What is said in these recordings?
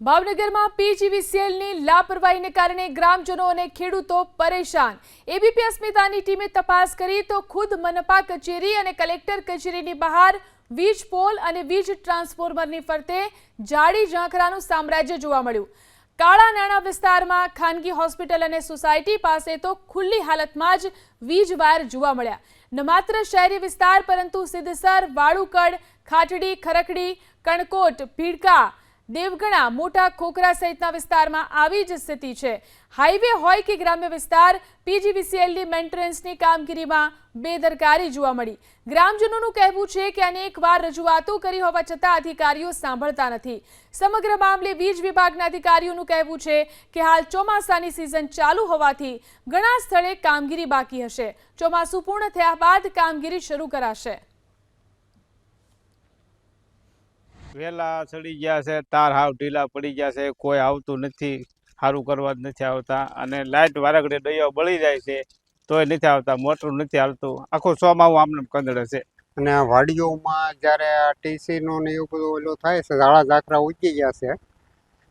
ભાવનગરમાં પીજીવીસીએલની લાપરવાહીને કારણે ગ્રામજનો અને ખેડૂતો પરેશાન. એબીપી અસ્મિતાની ટીમે તપાસ કરી તો ખુદ મનપા કચેરી અને કલેક્ટર કચેરીની બહાર વીજ પોલ અને વીજ ટ્રાન્સફોર્મરની ફરતે જાડી ઝાંખરાનું સામ્રાજ્ય જોવા મળ્યું. કાળા નાણાં વિસ્તારમાં ખાનગી હોસ્પિટલ અને સોસાયટી પાસે તો ખુલ્લી હાલતમાં જ વીજ વાયર જોવા મળ્યા. ન માત્ર શહેરી વિસ્તાર, પરંતુ સિદ્ધસર, વાળુકડ, ખાટડી ખરકડી કણકોટ, ભીડકા દેવગણા, મોટા ખોખરા સહિતના વિસ્તારમાં આવી જ સ્થિતિ છે. હાઈવે હોય કે ગ્રામ્ય વિસ્તાર, પીજીવીસીએલની મેન્ટેનન્સની કામગીરીમાં બેદરકારી જોવા મળી. ગ્રામજનોનું કહેવું છે કે અનેકવાર રજૂઆતો કરી હોવા છતાં અધિકારીઓ સાંભળતા નથી. સમગ્ર મામલે વીજ વિભાગના અધિકારીઓનું કહેવું છે કે હાલ ચોમાસાની સિઝન ચાલુ હોવાથી ઘણા સ્થળે કામગીરી બાકી હશે. ચોમાસું પૂર્ણ થયા બાદ કામગીરી શરૂ કરાશે. વેલા ચડી ગયા છે, તાર હાવ ઢીલા પડી ગયા છે, કોઈ આવતું નથી સારું કરવા જ નથી આવતા. અને લાઇટ વારાઘડે ડૈયો બળી જાય છે, તોય નથી આવતા મોટર નથી હાલતું. આખું સોમાવું આમને કંદડે છે. અને વાડીઓમાં જ્યારે ટીસીનો ને એવું બધું ઓલું થાય છે, ઝાડા ઝાકરા ઉગી ગયા છે.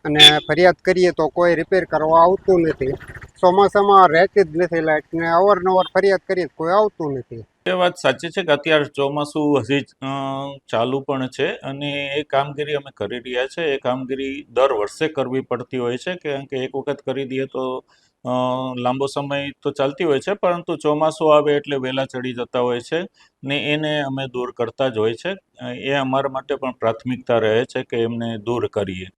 અને ફરિયાદ કરીએ તો કોઈ રિપેર કરવા આવતું નથી. ચોમાસામાં રહેતી જ નથી લાઇટ ને અવારનવાર ફરિયાદ કરીએ કોઈ આવતું નથી. એ વાત સાચી છે કે અત્યારે ચોમાસું હજી ચાલુ પણ છે અને એ કામગીરી અમે કરી રહ્યા છે. એ કામગીરી દર વર્ષે કરવી પડતી હોય છે કારણ કે એક વખત કરી દઈએ તો લાંબો સમય તો ચાલતી હોય છે પરંતુ ચોમાસું આવે એટલે વહેલા ચડી જતા હોય છે ને એને અમે દૂર કરતા જ હોય છે. એ અમારા માટે પણ પ્રાથમિકતા રહે છે કે એમને દૂર કરીએ.